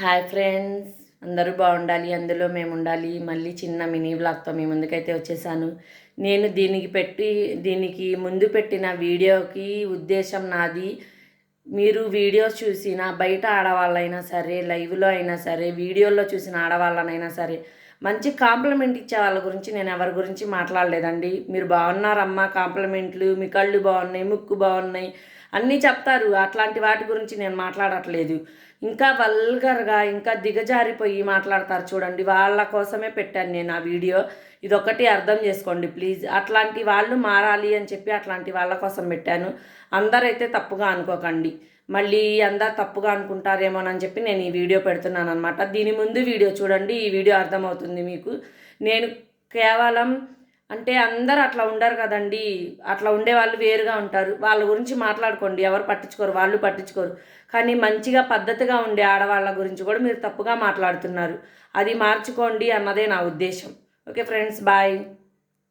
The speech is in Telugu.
హాయ్ ఫ్రెండ్స్ అందరూ బాగుండాలి అందులో మేము ఉండాలి మళ్ళీ చిన్న మినీ బ్లాగ్తో మీ ముందుకైతే వచ్చేసాను. నేను దీనికి పెట్టి దీనికి ముందు పెట్టిన వీడియోకి ఉద్దేశం నాది. మీరు వీడియోస్ చూసిన బయట ఆడవాళ్ళైనా సరే లైవ్లో అయినా సరే వీడియోలో చూసిన ఆడవాళ్ళనైనా సరే మంచి కాంప్లిమెంట్ ఇచ్చే వాళ్ళ గురించి నేను ఎవరి గురించి మాట్లాడలేదండి. మీరు బాగున్నారమ్మా కాంప్లిమెంట్లు మీ కళ్ళు బాగున్నాయి ముక్కు బాగున్నాయి అన్నీ చెప్తారు. అట్లాంటి వాటి గురించి నేను మాట్లాడట్లేదు. ఇంకా వల్గర్గా ఇంకా దిగజారిపోయి మాట్లాడతారు చూడండి. వాళ్ళ కోసమే పెట్టాను నేను ఆ వీడియో. ఇదొకటి అర్థం చేసుకోండి ప్లీజ్. అట్లాంటి వాళ్ళు మారాలి అని చెప్పి అట్లాంటి వాళ్ళ కోసం పెట్టాను. అందరైతే తప్పుగా అనుకోకండి. మళ్ళీ అందరు తప్పుగా అనుకుంటారేమోనని చెప్పి నేను ఈ వీడియో పెడుతున్నాను అనమాట దీని ముందు వీడియో చూడండి. ఈ వీడియో అర్థమవుతుంది మీకు. నేను కేవలం అంటే అందరు అట్లా ఉండరు కదండి. అట్లా ఉండే వాళ్ళు వేరుగా ఉంటారు. వాళ్ళ గురించి మాట్లాడుకోండి. ఎవరు పట్టించుకోరు? వాళ్ళు పట్టించుకోరు. కానీ మంచిగా పద్ధతిగా ఉండే ఆడవాళ్ళ గురించి కూడా మీరు తప్పుగా మాట్లాడుతున్నారు. అది మార్చుకోండి అన్నదే నా ఉద్దేశం. Okay friends bye.